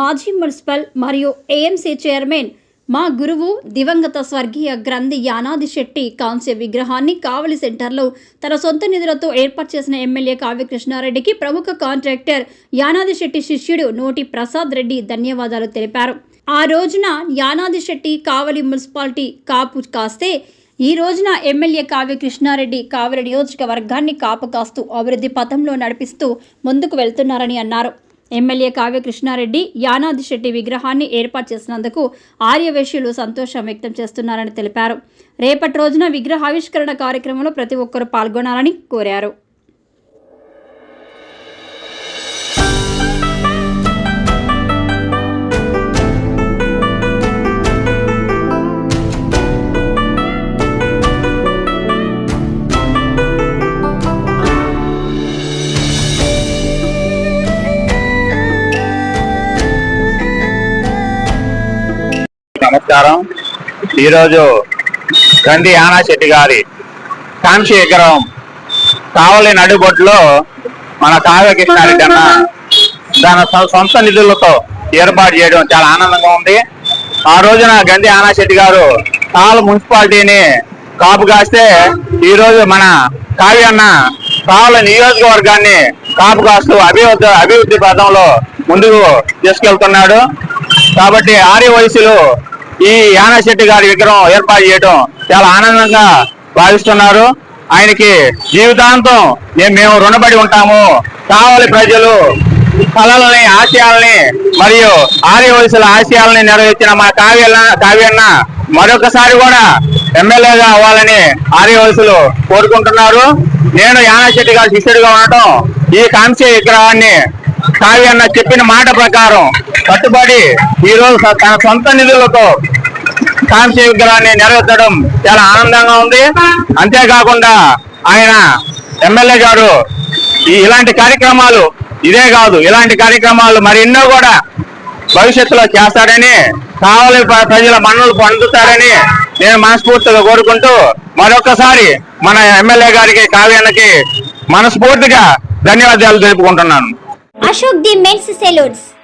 మాజీ మున్సిపల్ మరియు AMC chairman మా గురువు దివంగత స్వర్గీయ గ్రంథి యానాది శెట్టి కాంస్య విగ్రహాన్ని కావలి సెంటర్లో తన సొంత నిధులతో ఏర్పాటు చేసిన ఎమ్మెల్యే కావ్యకృష్ణారెడ్డికి ప్రముఖ కాంట్రాక్టర్ యానాది శెట్టి శిష్యుడు నోటి ప్రసాద్ రెడ్డి ధన్యవాదాలు తెలిపారు. ఆ రోజున యానాది శెట్టి కావలి మున్సిపాలిటీ కాపు కాస్తే ఈ రోజున ఎమ్మెల్యే కావ్య కృష్ణారెడ్డి కావలి నియోజకవర్గాన్ని కాపు కాస్తూ అభివృద్ధి పథంలో నడిపిస్తూ ముందుకు వెళ్తున్నారని అన్నారు. ఎమ్మెల్యే కావ్య కృష్ణారెడ్డి యానాది శెట్టి విగ్రహాన్ని ఏర్పాటు చేసినందుకు ఆర్యవేశ్యులు సంతోషం వ్యక్తం చేస్తున్నారని తెలిపారు. రేపటి రోజున విగ్రహావిష్కరణ కార్యక్రమంలో ప్రతి ఒక్కరూ పాల్గొనాలని కోరారు. నమస్కారం. ఈరోజు గండి ఆనా శెట్టి గారి కాంక్షి విగ్రహం కావలి నడుబొట్టులో మన కావ్య కృష్ణారెడ్డి అన్న దాని సొంత నిధులతో ఏర్పాటు చేయడం చాలా ఆనందంగా ఉంది. ఆ రోజున గండి ఆనా శెట్టి గారు కావలి మున్సిపాలిటీని కాపు కాస్తే ఈ రోజు మన కావ్య అన్న కావలి నియోజకవర్గాన్ని కాపు కాస్తూ అభివృద్ధి అభివృద్ధి పథంలో ముందుకు తీసుకెళ్తున్నాడు. కాబట్టి ఆర్యవయసులు ఈ యానశెట్టి గారి విగ్రహం ఏర్పాటు చేయడం చాలా ఆనందంగా భావిస్తున్నారు. ఆయనకి జీవితాంతం మేము మేము రుణపడి ఉంటాము. కావాలి ప్రజలు కళలని ఆశయాలని మరియు ఆర్య వయసుల ఆశయాలని నెరవేర్చిన మా కావ్య కావ్యన్న మరొకసారి కూడా ఎమ్మెల్యేగా అవ్వాలని ఆర్య వయసులు కోరుకుంటున్నారు. నేను యానశెట్టి గారి శిష్యుడిగా ఉండటం ఈ కాంస్య విగ్రహాన్ని కావ్యన్న చెప్పిన మాట ప్రకారం కట్టుబడి ఈ రోజు స- తన సొంత నిధులతో కాంస్య విగ్రహాన్ని నెరవేర్చడం చాలా ఆనందంగా ఉంది. అంతేకాకుండా ఆయన ఎమ్మెల్యే గారు ఈ ఇలాంటి కార్యక్రమాలు ఇదే కాదు ఇలాంటి కార్యక్రమాలు మరి ఎన్నో కూడా భవిష్యత్తులో చేస్తాడని కావలి ప్రజల మన్నలు పొందుతారని నేను మనస్ఫూర్తిగా కోరుకుంటూ మరొకసారి మన ఎమ్మెల్యే గారికి కావ్యానికి మనస్ఫూర్తిగా ధన్యవాదాలు తెలుపుకుంటున్నాను. Ashok the men's salons.